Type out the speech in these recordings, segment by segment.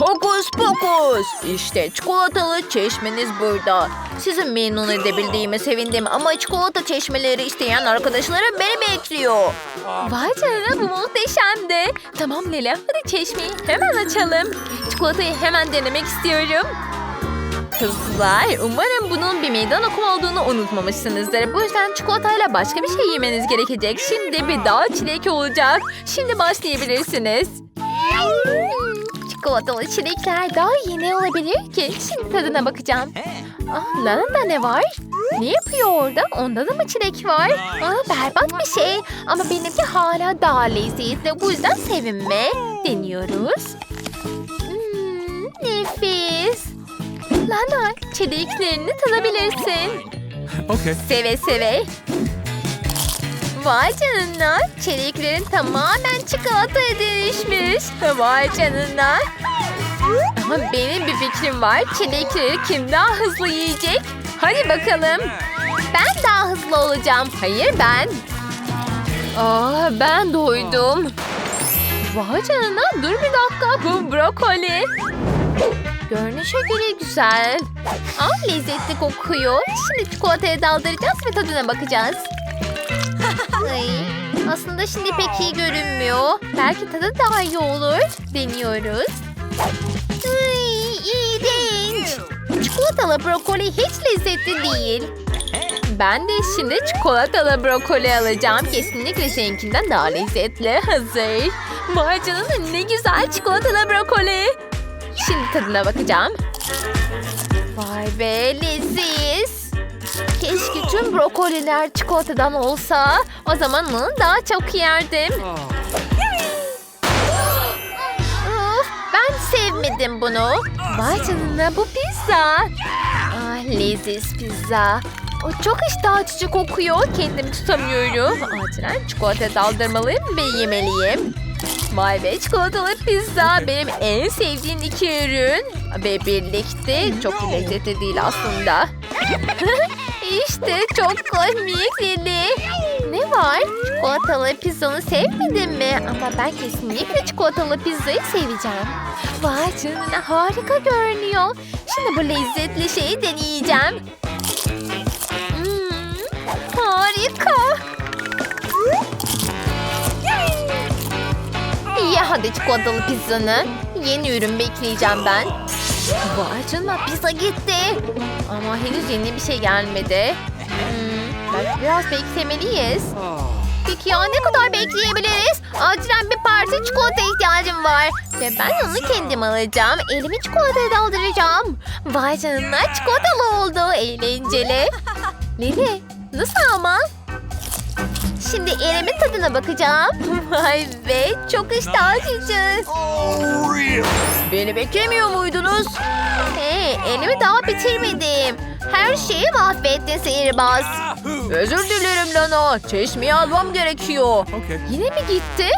Hokus pokus. İşte çikolatalı çeşmeniz burada. Sizi memnun edebildiğime sevindim ama çikolata çeşmeleri isteyen arkadaşlarım beni bekliyor. Vay canına bu muhteşemdi. Tamam Lila hadi çeşmeyi hemen açalım. Çikolatayı hemen denemek istiyorum. Kızlar umarım bunun bir meydan okuma olduğunu unutmamışsınızdır. Bu yüzden çikolatayla başka bir şey yemeniz gerekecek. Şimdi bir daha çilek olacak. Şimdi başlayabilirsiniz. Çikolatalı çilekler daha ne olabilir ki? Şimdi tadına bakacağım. Ah, Lana'da ne var? Ne yapıyor orada? Onda da mı çilek var? Aa, berbat bir şey. Ama benimki hala daha lezzetli. Bu yüzden sevinme. Deniyoruz. Hmm, nefis. Lana, çileklerini tadabilirsin. Okay. Seve seve. Vay canına. Çeliklerin tamamen çikolataya dönüşmüş. Vay canına. Ama benim bir fikrim var. Çilekleri kim daha hızlı yiyecek? Hadi bakalım. Ben daha hızlı olacağım. Hayır ben. Aa, ben doydum. Vay canına. Dur bir dakika. Bu brokoli. Görünüşe göre güzel. Aa, lezzetli kokuyor. Şimdi çikolataya daldıracağız ve tadına bakacağız. Ay, aslında şimdi pek iyi görünmüyor. Belki tadı daha iyi olur. Deniyoruz. Ay, iğrenç. Çikolatalı brokoli hiç lezzetli değil. Ben de şimdi çikolatalı brokoli alacağım. Kesinlikle seninkinden daha lezzetli. Hazır. Canına ne güzel çikolatalı brokoli. Şimdi tadına bakacağım. Vay be leziz. Tüm brokoliler çikolatadan olsa. O zaman onu daha çok yerdim. Of, ben sevmedim bunu. Vay canına bu pizza. Ah leziz pizza. O çok iştah açıcı kokuyor. Kendimi tutamıyorum. Acilen çikolata daldırmalıyım ve yemeliyim. Vay be çikolatalı pizza benim en sevdiğim iki ürün. Ve birlikte çok lezzetli değil aslında. işte çok komik. Ne var? Çikolatalı pizzanı sevmedin mi? Ama ben kesinlikle çikolatalı pizzayı seveceğim. Vay canına harika görünüyor. Şimdi bu lezzetli şeyi deneyeceğim. Hmm, harika. Ye hadi çikolatalı pizzanı. Yeni ürün bekleyeceğim ben. Vay canına pizza gitti. Ama henüz yeni bir şey gelmedi. Hmm, belki biraz beklemeliyiz. Peki ya ne kadar bekleyebiliriz? Acilen bir parça çikolata ihtiyacım var. Ve ben onu kendim alacağım. Elimi çikolataya daldıracağım. Vay canına çikolatalı oldu. Eğlenceli. Lili nasıl ama? Şimdi elimin tadına bakacağım. Vay be çok iştah açıcı. Beni beklemiyor muydunuz? Hey elimi daha bitirmedim. Her şeyi mahvettin sihirbaz. Özür dilerim Lana. Çeşmeyi almam gerekiyor. Okay. Yine mi gitti?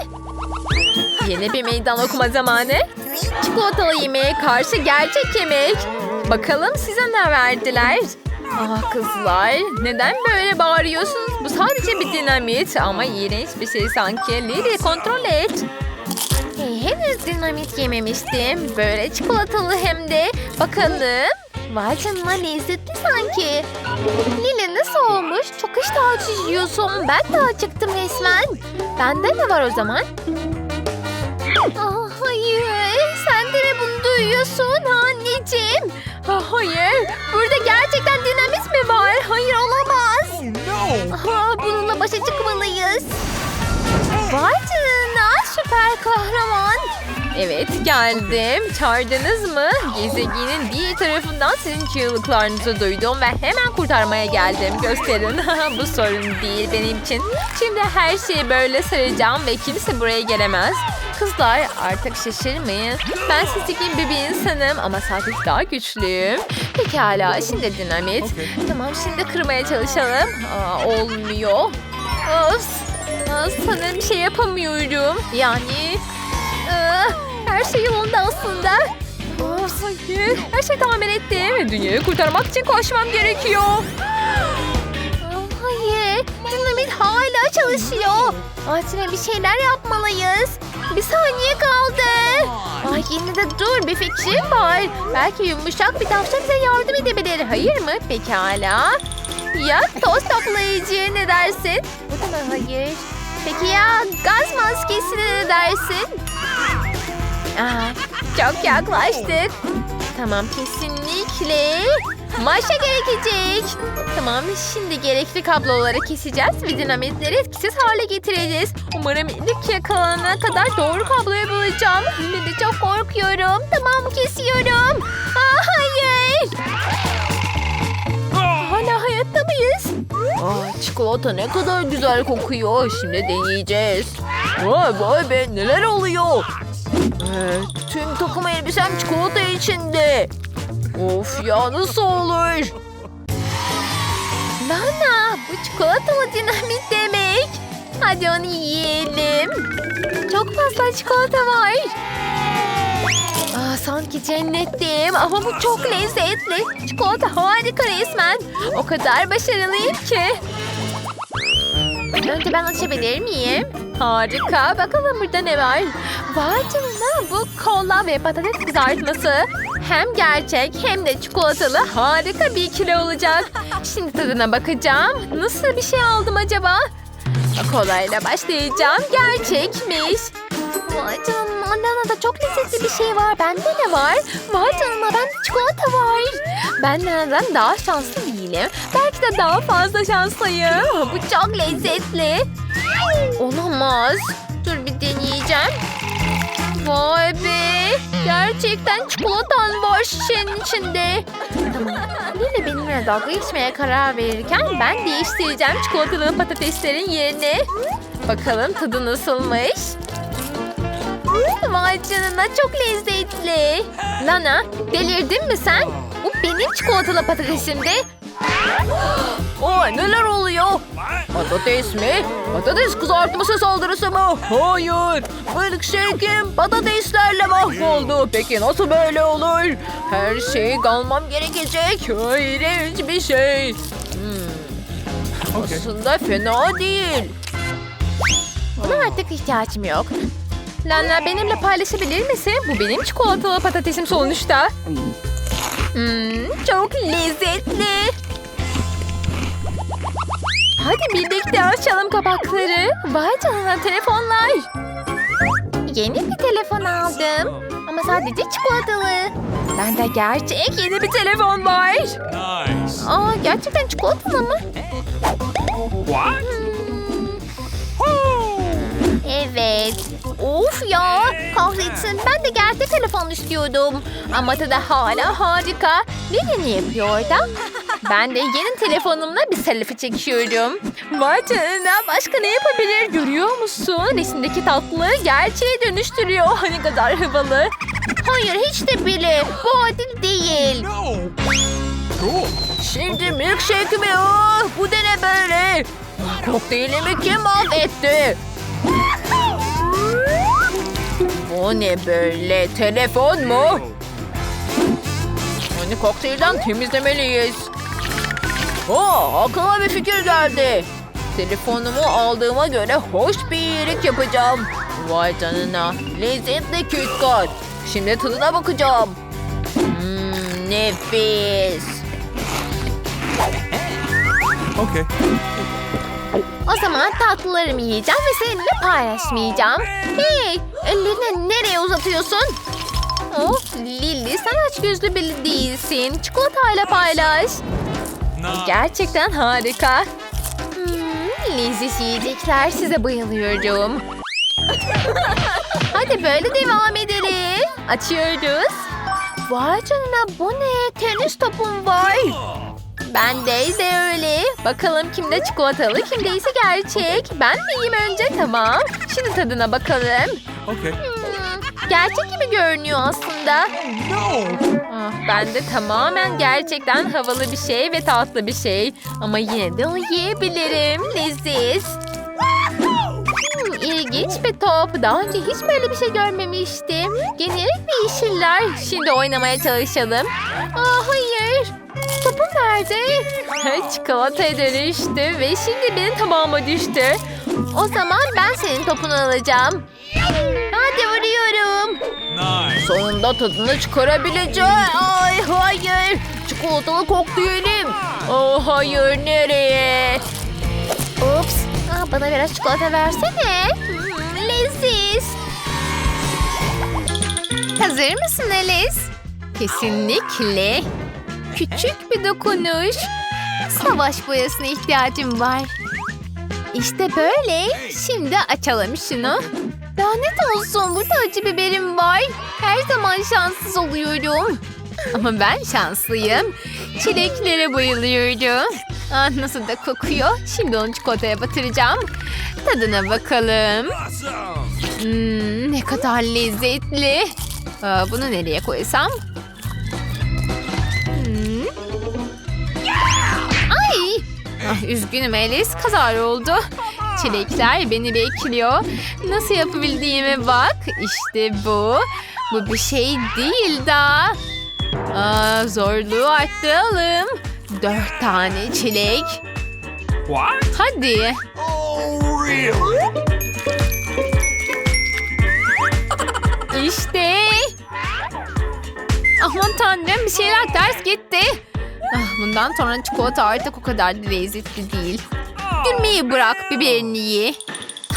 Yeni bir meydan okuma zamanı. Çikolatalı yemeğe karşı gerçek yemek. Bakalım size ne verdiler? Ah kızlar neden böyle bağırıyorsunuz? Bu sadece bir dinamit ama iğrenç bir şey sanki. Lili kontrol et. Hey, henüz dinamit yememiştim. Böyle çikolatalı hem de. Bakalım. Vay canına lezzetli sanki. Lili nasıl olmuş? Çok iştah açıcı. Ben de acıktım resmen. Bende ne var o zaman? Ah, hayır. Sen de mi bunu duyuyorsun anneciğim? Hayır. Burada gerçekten dinamit mi var? Hayır olamaz. Ah, bununla başa çıkmalıyız. Vay canına süper kahraman. Evet geldim. Çağırdınız mı? Gezegenin diğer tarafından sizin çığlıklarınızı duydum ve hemen kurtarmaya geldim. Gösterin. Bu sorun değil benim için. Şimdi her şeyi böyle saracağım ve kimse buraya gelemez. Kızlar artık şaşırmayın. Ben sizi gibi bir insanım ama sadece daha güçlüyüm. Pekala şimdi dinamit. Tamam şimdi kırmaya çalışalım. Aa, olmuyor. Of. Aa, sanırım şey yapamıyorum. Yani aa, her şey yolunda aslında. Hayır. Her şey tamir ettim. Dünyayı kurtarmak için koşmam gerekiyor. Aa, hayır. Dinamit hala çalışıyor. Acilen bir şeyler yapmalıyız. Bir saniye kaldı. Ay yine de dur bir fikrim var. Belki yumuşak bir tavşan bize yardım edebilir. Hayır mı? Pekala. Ya toz toplayıcı ne dersin? Bu da hayır? Peki ya gaz maskesine ne dersin? Aa, çok yaklaştık. Tamam kesinlikle. Maşa gerekecek. Tamam şimdi gerekli kabloları keseceğiz ve dinamitleri etkisiz hale getireceğiz. Umarım ilk yakalanana kadar doğru kabloyu bulacağım. De çok korkuyorum. Tamam kesiyorum. Aa, çikolata ne kadar güzel kokuyor. Şimdi deneyeceğiz. Vay vay be neler oluyor? Ee, tüm takım elbisem çikolata içinde. Of ya nasıl olur? Nana bu çikolatalı dinamit demek. Hadi onu yiyelim. Çok fazla çikolata var. Aa, sanki cennetteyim ama bu çok lezzetli. Çikolata harika resmen. O kadar başarılıyım ki. Önce ben açabilir miyim? Harika. Bakalım burada ne var? Vay canına bu kola ve patates kızartması. Hem gerçek hem de çikolatalı harika bir ikili olacak. Şimdi tadına bakacağım. Nasıl bir şey aldım acaba? Kolayla başlayacağım. Gerçekmiş. Vay canına Nana'da çok lezzetli bir şey var. Bende ne var? Vay canına bende çikolata var. Ben Nana'dan daha şanslı değilim. Belki de daha fazla şanslıyım. Bu çok lezzetli. Olamaz. Dur bir deneyeceğim. Vay be. Gerçekten çikolatan var şişenin içinde. Tamam. Lili benimle dalga geçmeye karar verirken ben değiştireceğim çikolatalı patateslerin yerini. Bakalım tadı nasılmış. Vay canına çok lezzetli. Lana delirdin mi sen? Bu benim çikolatalı patatesimdi. Aa, neler oluyor? Patates mi? Patates kızartması saldırısı mı? Hayır. Milkshake'im patateslerle mahvoldu. Peki nasıl böyle olur? Her şeyi kalmam gerekecek. İğrenç bir şey. Hmm. Aslında fena değil. Buna artık ihtiyacım yok. Lana benimle paylaşabilir misin? Bu benim çikolatalı patatesim sonuçta. Hmm, çok lezzetli. Hadi birlikte açalım kapakları. Vay canına telefonlar. Yeni bir telefon aldım. Ama sadece çikolatalı. Bende gerçek yeni bir telefon var. Nice. Aa, gerçekten çikolatalı mı? What? Evet. Of ya. Kahretsin. Ben de gerçek telefon istiyordum. Ama tadı hala harika. Ne yapıyor orada? Ben de yeni telefonumla bir selfie çekiyorum. Vay canına başka ne yapabilir görüyor musun? Resimdeki tatlı gerçeğe dönüştürüyor. Ne kadar havalı. Hayır hiç de bile. Bu adil değil. No. Cool. Şimdi milkshake'imi ah, bu da ne böyle? Kokteylimi kim mahvetti? Bu ne böyle? Telefon mu? Onu kokteylden temizlemeliyiz. Aa, aklıma bir fikir geldi. Telefonumu aldığıma göre hoş bir iyilik yapacağım. Vay canına. Lezzetli KitKat. Şimdi tadına bakacağım. Hmm, nefis. Okay. O zaman tatlılarımı yiyeceğim ve seninle paylaşmayacağım. Hey, ellerini nereye uzatıyorsun? Of Lili sen aç gözlü biri değilsin. Çikolatayla paylaş. Gerçekten harika. Hmm, leziz yiyecekler size bayılıyorum. Hadi böyle devam edelim. Açıyoruz. Vay canına bu ne? Tenis topum var. Bende de öyle. Bakalım kimde çikolatalı kimde ise gerçek. Ben yiyeyim önce tamam. Şimdi tadına bakalım. Okay. Hmm, gerçek gibi görünüyor aslında. No. Ah, ben de tamamen gerçekten havalı bir şey ve tatlı bir şey. Ama yine de onu yiyebilirim. Leziz. Hmm, ilginç bir top. Daha önce hiç böyle bir şey görmemiştim. Genellikle yeşiller. Şimdi oynamaya çalışalım. Aa, hayır. Topum nerede? Çikolataya dönüştü ve şimdi benim tabağıma düştü. O zaman ben senin topunu alacağım. Hadi vuruyorum. Nice. Sonunda tadını çıkarabileceğim. Ay hayır. Çikolatalı kokteylim. Oh hayır nereye? Ups. Aa, bana biraz çikolata versene. Hmm, leziz. Hazır mısın Alice? Kesinlikle. Küçük bir dokunuş. Savaş boyasına ihtiyacım var. İşte böyle. Şimdi açalım şunu. Lanet olsun burada acı biberim var. Her zaman şanssız oluyorum. Ama ben şanslıyım. Çileklere bayılıyorum. Ah, nasıl da kokuyor. Şimdi onu çikolataya batıracağım. Tadına bakalım. Hmm, ne kadar lezzetli. Aa, bunu nereye koysam? Üzgünüm Alice. Kazar oldu. Çilekler beni bekliyor. Nasıl yapabildiğime bak. İşte bu. Bu bir şey değil daha. Aa, zorluğu arttıralım. Dört tane çilek. What? Hadi. Oh, really? İşte. Aman tanrım bir şeyler ters gitti. Ah, bundan sonra çikolata artık o kadar da lezzetli değil. Gülmeyi bırak biberini ye.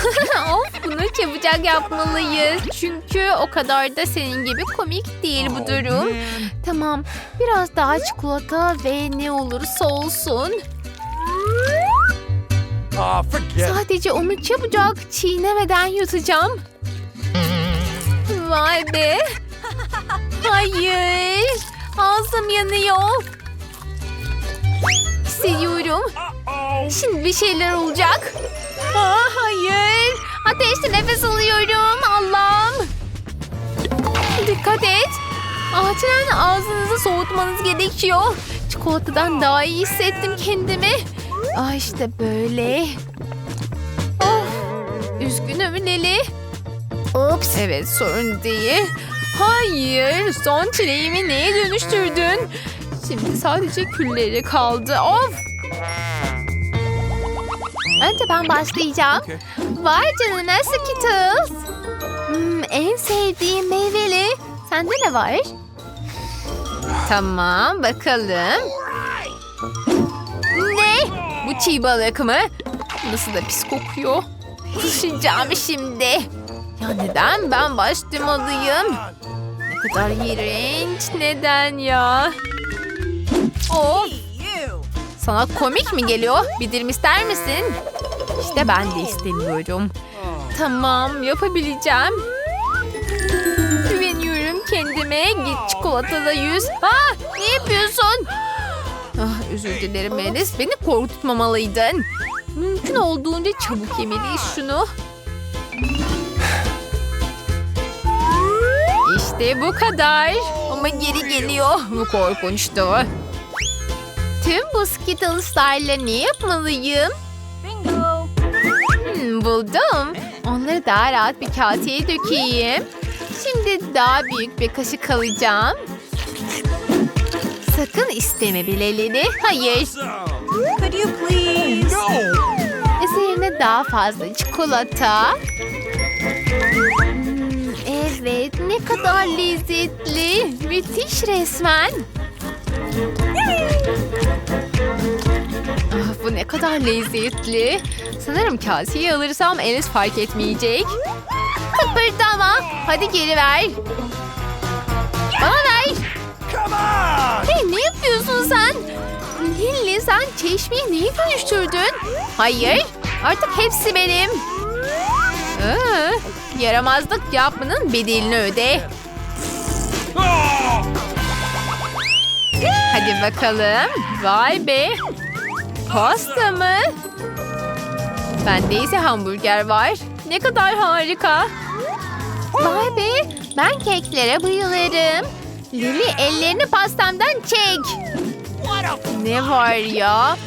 of bunu çabucak yapmalıyız. Çünkü o kadar da senin gibi komik değil bu durum. Tamam biraz daha çikolata ve ne olursa olsun. Ah. Sadece onu çabucak çiğnemeden yutacağım. Vay be. Hayır. Ağzım yanıyor. Hissediyorum. Oh. Şimdi bir şeyler olacak. Aa, hayır. Ateşte nefes alıyorum. Allah'ım. Dikkat et. Acilen ağzınızı soğutmanız gerekiyor. Çikolatadan daha iyi hissettim kendimi. Aa işte böyle. Of. Üzgünüm Leli. Ups. Evet sorun değil. Hayır. Son çileğimi neye dönüştürdün? Şimdi sadece külleri kaldı. Of. Önce ben başlayacağım. Okay. Vay canına Skittles. Hmm, en sevdiğim meyveli. Sende ne var? Tamam bakalım. Ne? Bu çiğ balık mı? Nasıl da pis kokuyor. Kusacağım şimdi. Ya neden ben başlamalıyım? Ne kadar iğrenç. Neden ya? Of. Sana komik mi geliyor? Bir dilim ister misin? İşte ben de istemiyorum. Tamam yapabileceğim. Güveniyorum kendime. Git çikolatada yüz. Ah ne yapıyorsun? Ah özür dilerim Melis. Beni korkutmamalıydın. Mümkün olduğunca çabuk yemeliyiz şunu. İşte bu kadar. Ama geri geliyor. Bu korkunçtu. Tüm bu Skittles'larla ne yapmalıyım? Hmm, buldum. Onları daha rahat bir kaseye dökeyim. Şimdi daha büyük bir kaşık alacağım. Sakın isteme bilelini. Hayır. Could you please? No. Üzerine daha fazla çikolata. Hmm, evet ne kadar lezzetli. Müthiş resmen. Bu ne kadar lezzetli. Sanırım kaseyi alırsam Enes fark etmeyecek. Kıpırdama. Hadi geri ver. Bana ver. Hey ne yapıyorsun sen? Lilli sen çeşmeyi neye dönüştürdün? Hayır artık hepsi benim. Aa, yaramazlık yapmanın bedelini öde. Oh. Hadi bakalım. Vay be. Pasta mı? Bende ise hamburger var. Ne kadar harika. Vay be. Ben keklere bayılırım. Lili ellerini pastamdan çek. Ne var ya?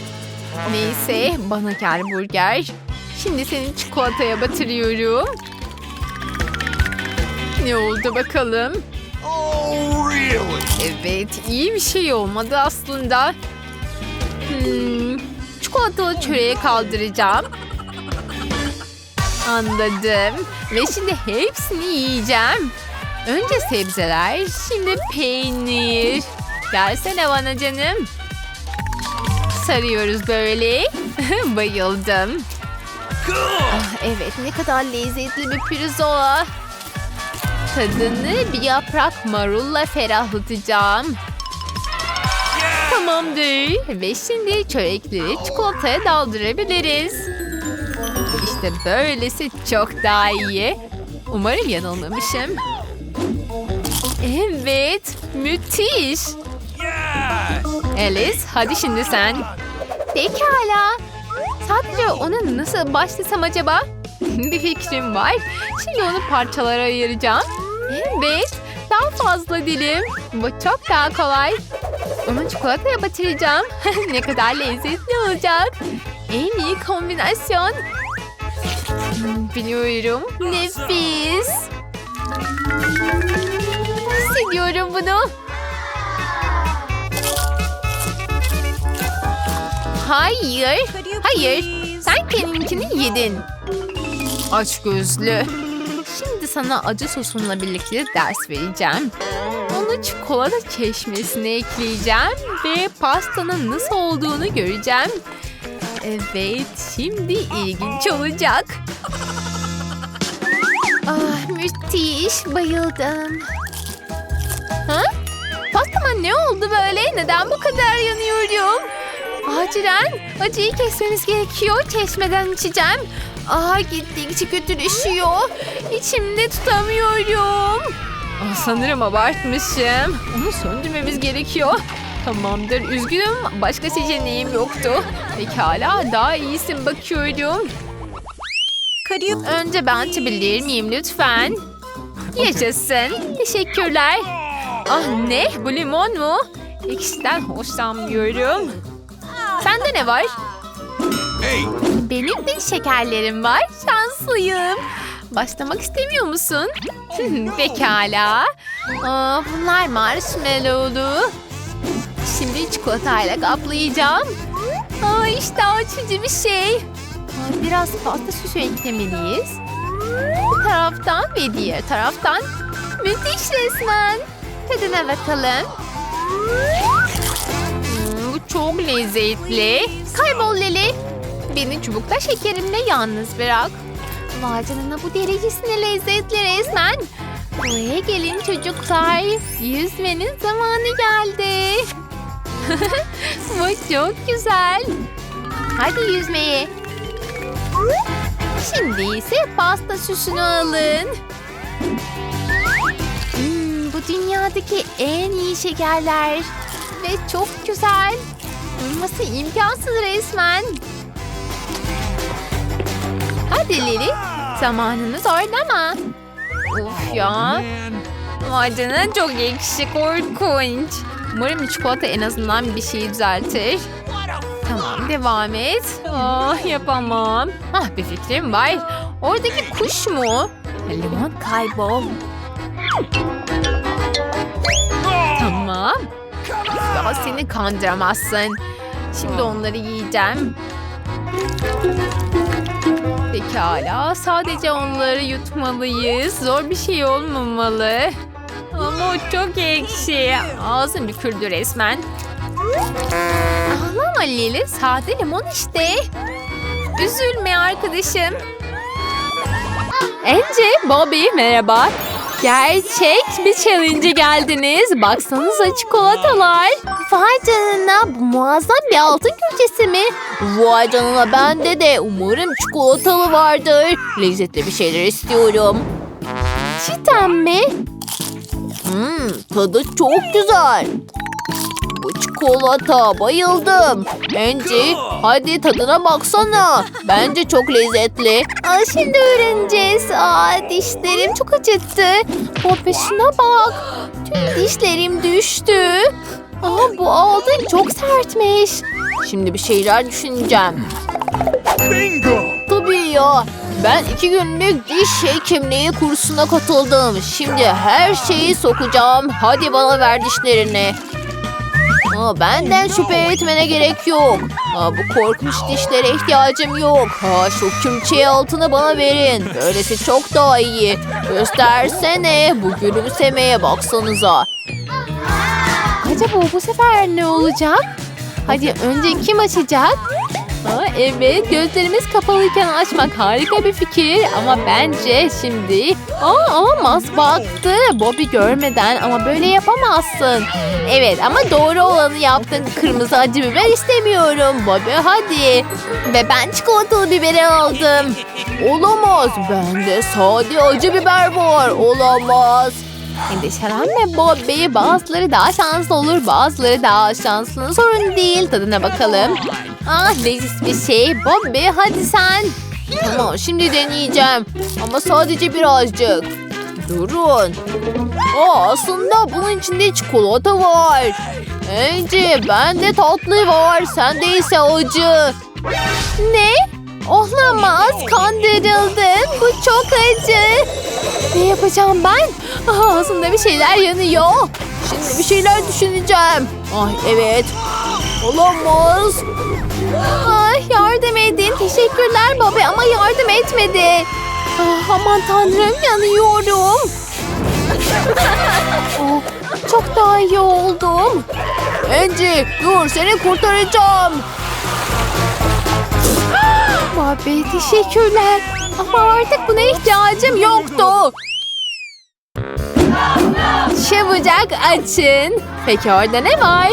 Neyse bana gel burger. Şimdi seni çikolataya batırıyorum. Ne oldu bakalım? Oh? Evet iyi bir şey olmadı aslında. Hmm, çikolatalı çöreği kaldıracağım. Anladım. Ve şimdi hepsini yiyeceğim. Önce sebzeler, şimdi peynir. Gelsene bana canım. Sarıyoruz böyle. Bayıldım. Ah, evet ne kadar lezzetli bir pirzola. Tadını bir yaprak marulla ferahlatacağım. Tamamdır. Ve şimdi çörekleri çikolataya daldırabiliriz. İşte böylesi çok daha iyi. Umarım yanılmamışım. Evet, müthiş. Alice, hadi şimdi sen. Pekala. Sadece ona nasıl başlasam acaba? Bir fikrim var. Şimdi onu parçalara ayıracağım. Evet, daha fazla dilim. Bu çok daha kolay. Onu çikolataya batıracağım. ne kadar lezzetli olacak. En iyi kombinasyon. Biliyorum. Nefis. Hissediyorum bunu. Hayır. Hayır. Sen kendininkini yedin. Aç gözlü. Şimdi sana acı sosunla birlikte ders vereceğim. Onu çikolata çeşmesine ekleyeceğim ve pastanın nasıl olduğunu göreceğim. Evet, şimdi ilginç olacak. Ah, müthiş. Bayıldım. Ha? Pastama ne oldu böyle? Neden bu kadar yanıyorum? Acilen acıyı kesmemiz gerekiyor. Çeşmeden içeceğim. Aa gittikçe kötüleşiyor. İçimde tutamıyorum. Aa, sanırım abartmışım. Onu söndürmemiz gerekiyor. Tamamdır üzgünüm. Başka seçeneğim yoktu. Pekala daha iyisin bakıyorum. Önce ben açabilir miyim lütfen? Yaşasın. Teşekkürler. Ah ne? Bu limon mu? İkisinden hoşlanmıyorum. Sende ne var? Hey! Benim de şekerlerim var. Şanslıyım. Başlamak istemiyor musun? Pekala. Aa, bunlar marshmallowlu. Şimdi çikolatayla kaplayacağım. Aa, işte açıcı bir şey. Aa, biraz pasta süsü eklemeliyiz. Bir taraftan ve diğer taraftan. Müthiş resmen. Tadına bakalım. Hmm, bu çok lezzetli. Kaybol Leli. Beni çubukta şekerimle yalnız bırak. Canına bu derecesine lezzetli resmen. Buraya gelin çocuklar. Yüzmenin zamanı geldi. bu çok güzel. Hadi yüzmeye. Şimdi ise pasta süsünü alın. Hmm, bu dünyadaki en iyi şekerler. Ve çok güzel. Olması imkansız resmen. Hadi Lili. Zamanımız mı? Of ya. Canına çok ekşi korkunç. Umarım çikolata en azından bir şey düzeltir. Tamam devam et. Ah yapamam. Ah bir fikrim var. Oradaki kuş mu? Limon kaybol. Tamam. Ya seni kandıramazsın. Şimdi onları yiyeceğim. Pekala. Sadece onları yutmalıyız. Zor bir şey olmamalı. Ama o çok ekşi. Ağzım büküldü resmen. Ağlama Lili. Sade limon işte. Üzülme arkadaşım. Ence, Bobby merhaba. Gerçek bir challenge'e geldiniz. Baksanıza çikolatalar. Vay canına bu muazzam bir altın külçesi mi? Vay canına bende de. Umarım çikolatalı vardır. Lezzetli bir şeyler istiyorum. Cidden mi? Hmm, tadı çok güzel. Bu çikolata bayıldım. Angie hadi tadına baksana. Bence çok lezzetli. Aa, şimdi öğreneceğiz. Aa, dişlerim çok acıttı. Poppy şuna bak. Tüm dişlerim düştü. Aa, bu aldın çok sertmiş. Şimdi bir şeyler düşüneceğim. Bingo! Tabii ya. Ben iki günlük diş hekimliği kursuna katıldım. Şimdi her şeyi sokacağım. Hadi bana ver dişlerini. Aa, benden şüphe etmene gerek yok. Aa, bu korkunç dişlere ihtiyacım yok. Aa, şu külçeyi altına bana verin. Böylesi çok daha iyi. Göstersene. Bu gülümsemeye baksanıza. Acaba bu sefer ne olacak? Hadi önce kim açacak? Aa, evet gözlerimiz kapalıyken açmak harika bir fikir. Ama bence şimdi Aa, olamaz baktı. Bobby görmeden ama böyle yapamazsın. Evet ama doğru olanı yaptın. Kırmızı acı biber istemiyorum. Bobby hadi. Ve ben çikolatalı biberi aldım. Olamaz. Bende sade acı biber var. Olamaz. Endişelenme Bobby. Bazıları daha şanslı olur, bazıları daha şanslı. Sorun değil. Tadına bakalım. Ah leziz bir şey. Bobby hadi sen. Tamam şimdi deneyeceğim. Ama sadece birazcık. Durun. Aa, aslında bunun içinde çikolata var. Ence bende tatlı var. Sende ise acı. Ne? Olamaz. Kandırıldın. Bu çok acı. Ne yapacağım ben? Ah, ağzımda bir şeyler yanıyor. Şimdi bir şeyler düşüneceğim. Ay evet. Olamaz. Ah, yardım edin. Teşekkürler Bobby ama yardım etmedi. Ah, aman tanrım yanıyorum. Oh, çok daha iyi oldum. Ence dur seni kurtaracağım. Bobby teşekkürler. Ama artık buna ihtiyacım yoktu. Çabucak açın. Peki orada ne var?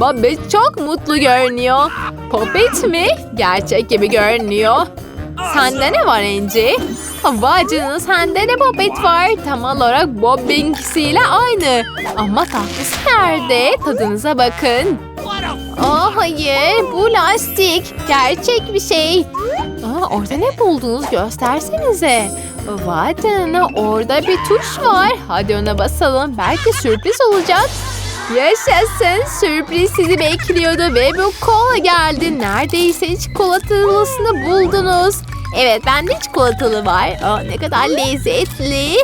Bobby çok mutlu görünüyor. Popet mi? Gerçek gibi görünüyor. Sende ne var Angie? Vay canına sende de popet var. Tam olarak Bobby'nkisiyle aynı. Ama tatlısı nerede? Tadınıza bakın. Aa hayır bu lastik. Gerçek bir şey. Aa, orada ne buldunuz göstersenize. Vay canına orada bir tuş var. Hadi ona basalım. Belki sürpriz olacak. Yaşasın sürpriz sizi bekliyordu ve bu kola geldi. Neredeyse çikolatalısını buldunuz. Evet bende çikolatalı var. Aa, ne kadar lezzetli.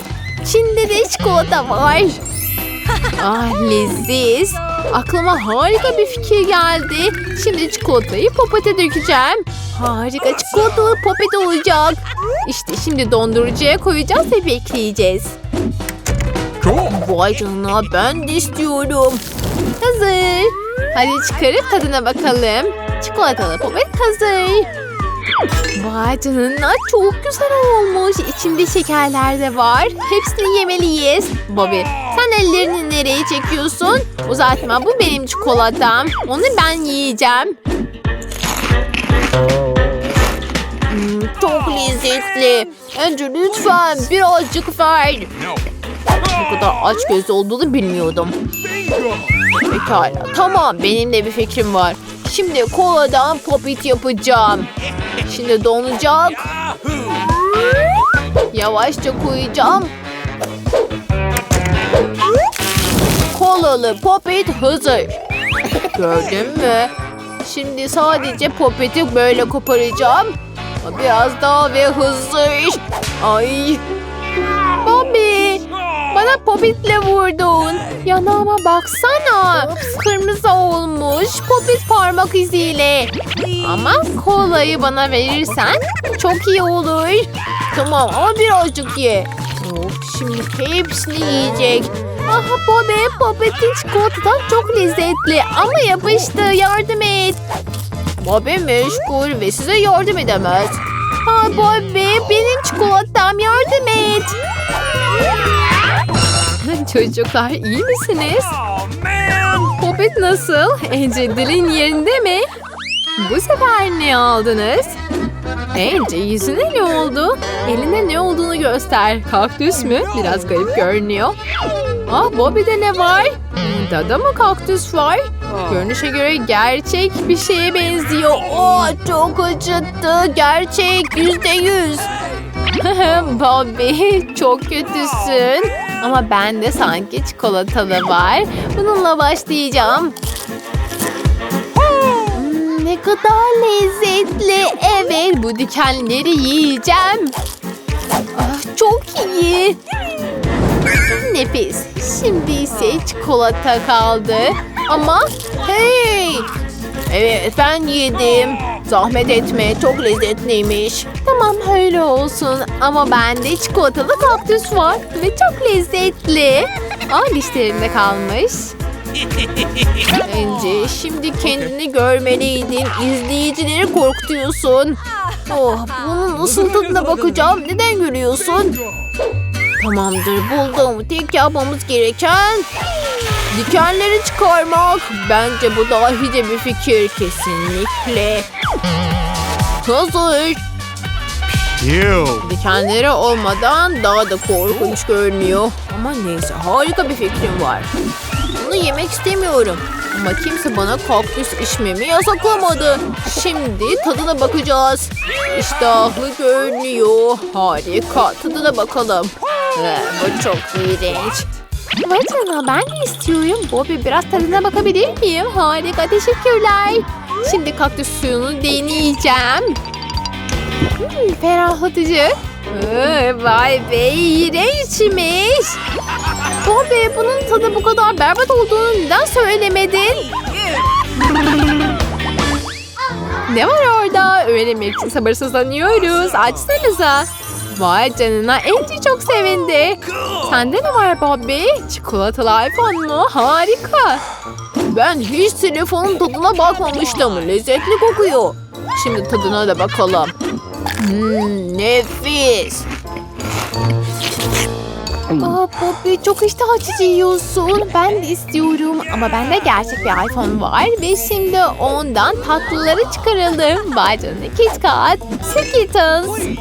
Çin'de de çikolata var. Ah leziz. Aklıma harika bir fikir geldi. Şimdi çikolatayı popete dökeceğim. Harika çikolatalı popet olacak. İşte şimdi dondurucuya koyacağız ve bekleyeceğiz. Vay canına ben de istiyorum. Hazır. Hadi çıkarıp tadına bakalım. Çikolatalı popet hazır. Vay canına çok güzel olmuş. İçinde şekerler de var. Hepsini yemeliyiz. Bobby sen ellerini nereye çekiyorsun? Uzatma bu benim çikolatam. Onu ben yiyeceğim. Hmm, çok lezzetli. Ence lütfen birazcık ver. Bu kadar aç göz olduğunu bilmiyordum. Pekala. Tamam benim de bir fikrim var. Şimdi koladan popit yapacağım. Şimdi donacak. Yavaşça koyacağım. Kolalı popit hazır. Gördün mü? Şimdi sadece popiti böyle koparacağım. Biraz daha ve hazır. Ay. Bana popitle vurdun. Yanağıma baksana. Kırmızı olmuş popit parmak iziyle. Ama kolayı bana verirsen çok iyi olur. Tamam ama birazcık ye. Of, şimdi hepsini yiyecek. Aha Bobby popitin çikolatadan çok lezzetli ama yapıştı yardım et. Bobby meşgul ve size yardım edemez. Ha Bobby benim çikolatam yardım et. Çocuklar iyi misiniz? Oh. Popit nasıl? Ence dilin yerinde mi? Bu sefer ne aldınız? Ence yüzüne ne oldu? Eline ne olduğunu göster. Kaktüs mü? Biraz garip görünüyor. Ah Bobby'de ne var? Dada mı kaktüs var? Görünüşe göre gerçek bir şeye benziyor. Aa, çok acıttı. Gerçek yüzde yüz. Bobby çok kötüsün. Ama bende sanki çikolatalı var. Bununla başlayacağım. Hmm, ne kadar lezzetli. Evet bu dikenleri yiyeceğim. Ah, çok iyi. Nefis. Şimdi ise çikolata kaldı. Ama hey! Evet ben yedim. Zahmet etme çok lezzetliymiş. Tamam öyle olsun ama bende çikolatalı kaktüs var ve çok lezzetli. Aa dişlerimde kalmış. Bence şimdi kendini görmeliydin. İzleyicileri korkutuyorsun. Oh, bunun nasıl tadına bakacağım. Neden gülüyorsun? Tamamdır buldum. Tek yapmamız gereken dikenleri çıkarmak. Bence bu dahice bir fikir kesinlikle. Hazır. Dikenleri olmadan daha da korkunç görünüyor. Ama neyse harika bir fikrim var. Bunu yemek istemiyorum. Ama kimse bana kaktüs içmemi yasaklamadı. Şimdi tadına bakacağız. İştahlı görünüyor. Harika. Tadına bakalım. Ee, bu çok iğrenç. Vay canına ben de istiyorum. Bobby biraz tadına bakabilir miyim? Harika teşekkürler. Şimdi kaktüs suyunu deneyeceğim. Hmm, ferahlatıcı. Ee, vay be iğrençmiş. Bobby bunun tadı bu kadar berbat olduğunu neden söylemedin? ne var orada? Öğrenmek için sabırsızlanıyoruz. Açsanıza. Vay canına Angie çok sevindi. Sende ne var Bobby? Çikolatalı iPhone mu? Harika. Ben hiç telefonun tadına bakmamıştım. Lezzetli kokuyor. Şimdi tadına da bakalım. Hmm, nefis. Aa Bobby çok iştah açıcı yiyorsun. Ben de istiyorum. Ama bende gerçek bir iPhone var. Ve şimdi ondan tatlıları çıkaralım. Vay canına KitKat. Skittles.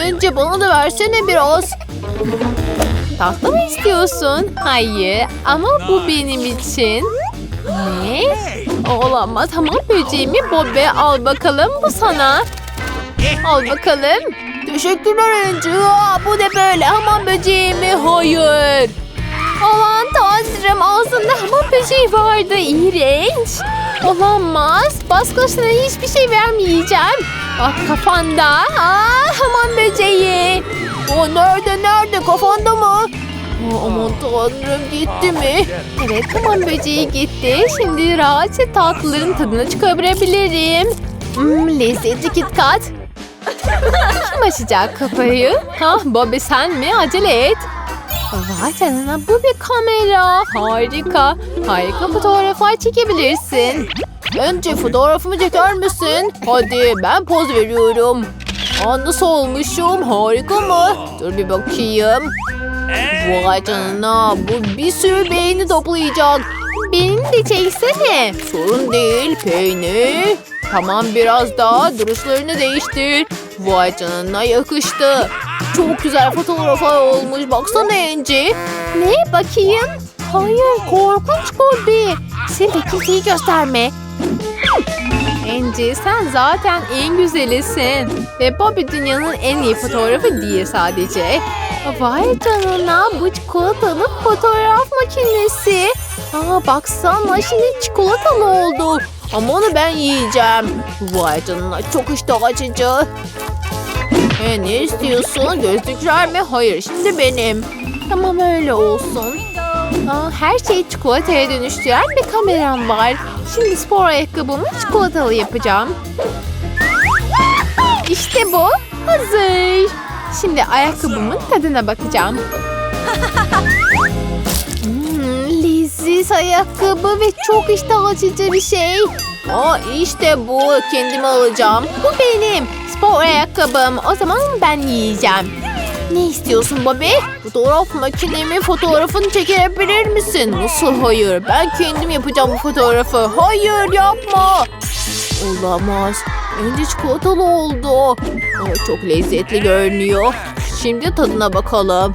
Önce bana da versene biraz. Tatlı mı istiyorsun? Hayır ama bu benim için. Ne? Olamaz. Hamam böceğimi Bobby al bakalım bu sana. Al bakalım. Teşekkürler. Aa, bu ne böyle? Hamam böceği mi? Hayır. Aman tanrım ağzında hamam böceği vardı. İğrenç. Olamaz. Başkasına hiçbir şey vermeyeceğim. Bak kafanda. Aa, hamam böceği. O nerede nerede? Kafanda mı? Aman tanrım gitti mi? Evet hamam böceği gitti. Şimdi rahatça tatlıların tadını çıkarabilirim. Hmm, lezzetli KitKat. Kim açacak kapıyı? Ha, Bobby sen mi? Acele et. Vay canına bu bir kamera. Harika. Harika fotoğraflar çekebilirsin. Önce fotoğrafımı çeker misin? Hadi ben poz veriyorum. Aa, nasıl olmuşum? Harika mı? Dur bir bakayım. Vay canına bu bir sürü beğeni toplayacak. Beni de çeksene. Sorun değil peynir. Tamam biraz daha duruşlarını değiştir. Vay canına yakıştı. Çok güzel fotoğraflar olmuş. Baksana Angie. Ne bakayım? Hayır korkunç Bobby. Kimseyi gösterme. Angie sen zaten en güzelisin. Ve Bobby dünyanın en iyi fotoğrafı değil sadece. Vay canına bu çikolatalı fotoğraf makinesi. Aa baksana şimdi çikolatalı oldu. Ama onu ben yiyeceğim. Vay canına çok iştah açıcı. E, ne istiyorsun? Gözlükler mi? Hayır şimdi benim. Tamam öyle olsun. Aa, her şeyi çikolataya dönüştüren bir kameram var. Şimdi spor ayakkabımı çikolatalı yapacağım. İşte bu. Hazır. Şimdi ayakkabımın tadına bakacağım. Leziz ayakkabı ve çok iştah açıcı bir şey. Aa işte bu. Kendime alacağım. Bu benim. Spor ayakkabım. O zaman ben yiyeceğim. Ne istiyorsun Bobby? Fotoğraf makinemi fotoğrafını çekebilir misin? Nasıl hayır? Ben kendim yapacağım bu fotoğrafı. Hayır yapma. Olamaz. Önce çikolatalı oldu. Ama çok lezzetli görünüyor. Şimdi tadına bakalım.